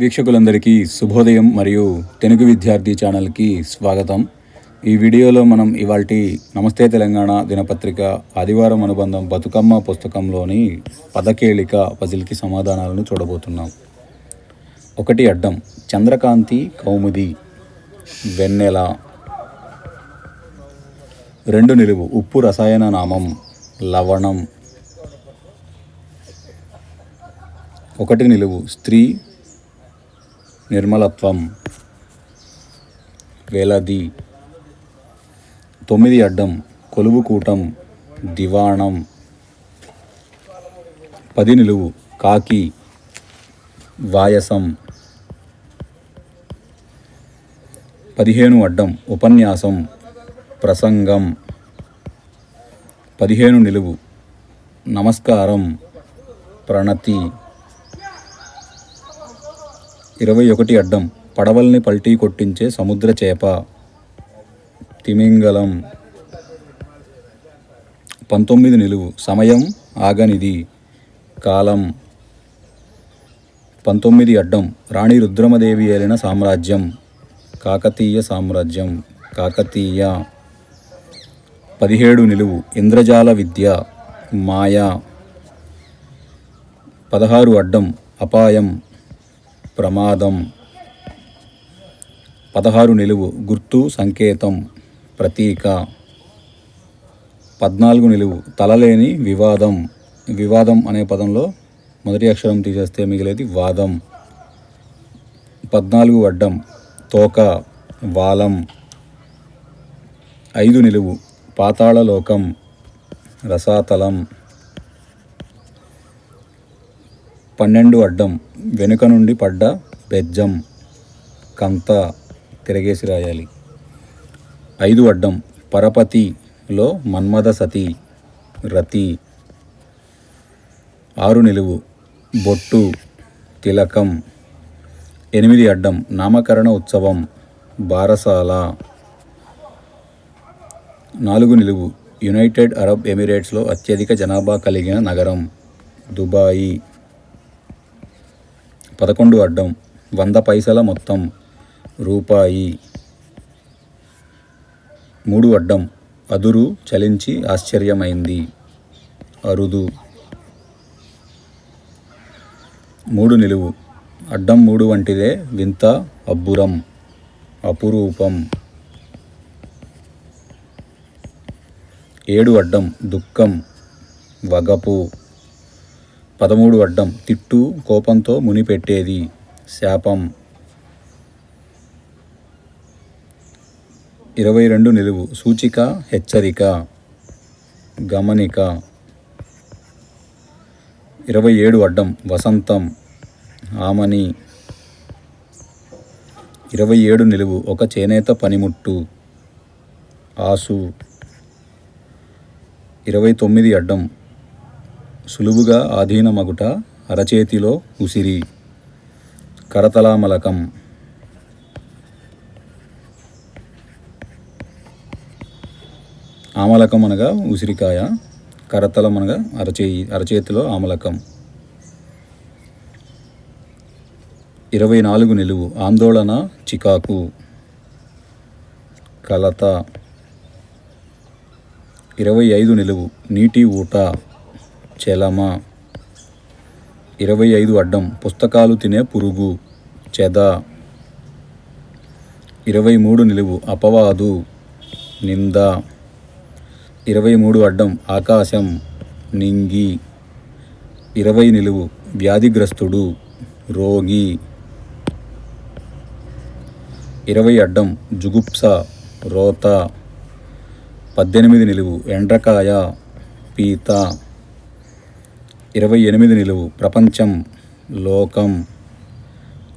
వీక్షకులందరికీ శుభోదయం మరియు తెలుగు విద్యార్థి ఛానల్కి స్వాగతం. ఈ వీడియోలో మనం ఇవాల్టి నమస్తే తెలంగాణ దినపత్రిక ఆదివారం అనుబంధం బతుకమ్మ పుస్తకంలోని పదకేళిక పజిల్కి సమాధానాలను చూడబోతున్నాం. ఒకటి అడ్డం చంద్రకాంతి కౌముది వెన్నెల. రెండు నిలువు ఉప్పు రసాయన నామం లవణం. ఒకటి నిలువు స్త్రీ నిర్మలత్వం. వేలది తొమ్మిది అడ్డం కొలువుకూటం దివాణం. పది నిలువు కాకి వాయసం. పదిహేను అడ్డం ఉపన్యాసం ప్రసంగం. పదిహేను నిలువు నమస్కారం ప్రణతి. ఇరవై ఒకటి అడ్డం పడవల్ని పల్టీ కొట్టించే సముద్ర చేప. తిమింగలం పంతొమ్మిది నిలువు. సమయం ఆగనిది. కాలం. పంతొమ్మిది అడ్డం. రాణి రుద్రమదేవి ఏలిన సామ్రాజ్యం. కాకతీయ సామ్రాజ్యం. కాకతీయ. పదిహేడు నిలువు. ఇంద్రజాల విద్య. మాయా. పదహారు అడ్డం. అపాయం. ప్రమాదం. పదహారు నిలువు గుర్తు సంకేతం ప్రతీక. పద్నాలుగు నిలువు తలలేని వివాదం. వివాదం అనే పదంలో మొదటి అక్షరం తీసేస్తే మిగిలేది వాదం. పద్నాలుగు అడ్డం తోక వాలం. ఐదు నిలువు పాతాళలోకం రసాతలం. పన్నెండు అడ్డం వెనుక నుండి పడ్డ బెజ్జం కంత తిరగేసి రాయాలి. ఐదు అడ్డం పరపతిలో మన్మద సతి రతి. ఆరు నిలువు బొట్టు తిలకం. ఎనిమిది అడ్డం నామకరణ ఉత్సవం బారసాల. నాలుగు నిలువు యునైటెడ్ అరబ్ ఎమిరేట్స్లో అత్యధిక జనాభా కలిగిన నగరం దుబాయి. పదకొండు అడ్డం వంద పైసల మొత్తం రూపాయి మూడు అడ్డం అదురు చలించి ఆశ్చర్యమైంది. అరుదు. మూడు నిలువు. అడ్డం మూడు వంటిదే వింత అబ్బురం అపురూపం. ఏడు అడ్డం దుఃఖం వగపు. పదమూడు అడ్డం తిట్టు కోపంతో మునిపెట్టేది. శాపం. ఇరవై రెండు నిలువు సూచిక హెచ్చరిక. గమనిక. ఇరవై ఏడు అడ్డం వసంతం. ఆమని. ఇరవై ఏడు నిలువు ఒక చేనేత పనిముట్టు. ఆసు. ఇరవై తొమ్మిది అడ్డం సులువుగా ఆధీనమగుట అరచేతిలో ఉసిరి. కరతలామలకం. ఆమలకం అనగా ఉసిరికాయ కరతలం అనగా అరచేయి అరచేతిలో ఆమలకం. ఇరవై నాలుగు నిలువు ఆందోళన చికాకు. కలత. ఇరవై ఐదు నిలువు నీటి ఊట. చెలమ? ఇరవై ఐదు అడ్డం పుస్తకాలు తినే పురుగు చెద? ఇరవై మూడు నిలువు అపవాదు నింద? ఇరవై మూడు అడ్డం ఆకాశం నింగి? ఇరవై నిలువు వ్యాధిగ్రస్తుడు రోగి? ఇరవై అడ్డం జుగుప్స రోత? పద్దెనిమిది నిలువు ఎండ్రకాయ పీత? ఇరవై ఎనిమిది నిలువు. ప్రపంచం లోకం.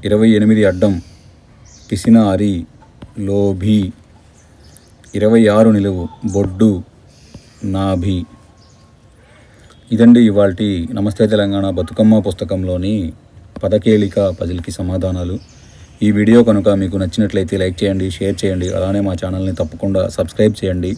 ఇరవై ఎనిమిది అడ్డం. పిసినారి లోభి. ఇరవై ఆరు నిలువు. బొడ్డు నాభి. ఇదండి ఇవాళ నమస్తే తెలంగాణ బతుకమ్మ పుస్తకంలోని పదకేలిక పజిల్కి సమాధానాలు. ఈ వీడియో కనుక మీకు నచ్చినట్లయితే లైక్ చేయండి షేర్ చేయండి. అలానే మా ఛానల్ని తప్పకుండా సబ్స్క్రైబ్ చేయండి.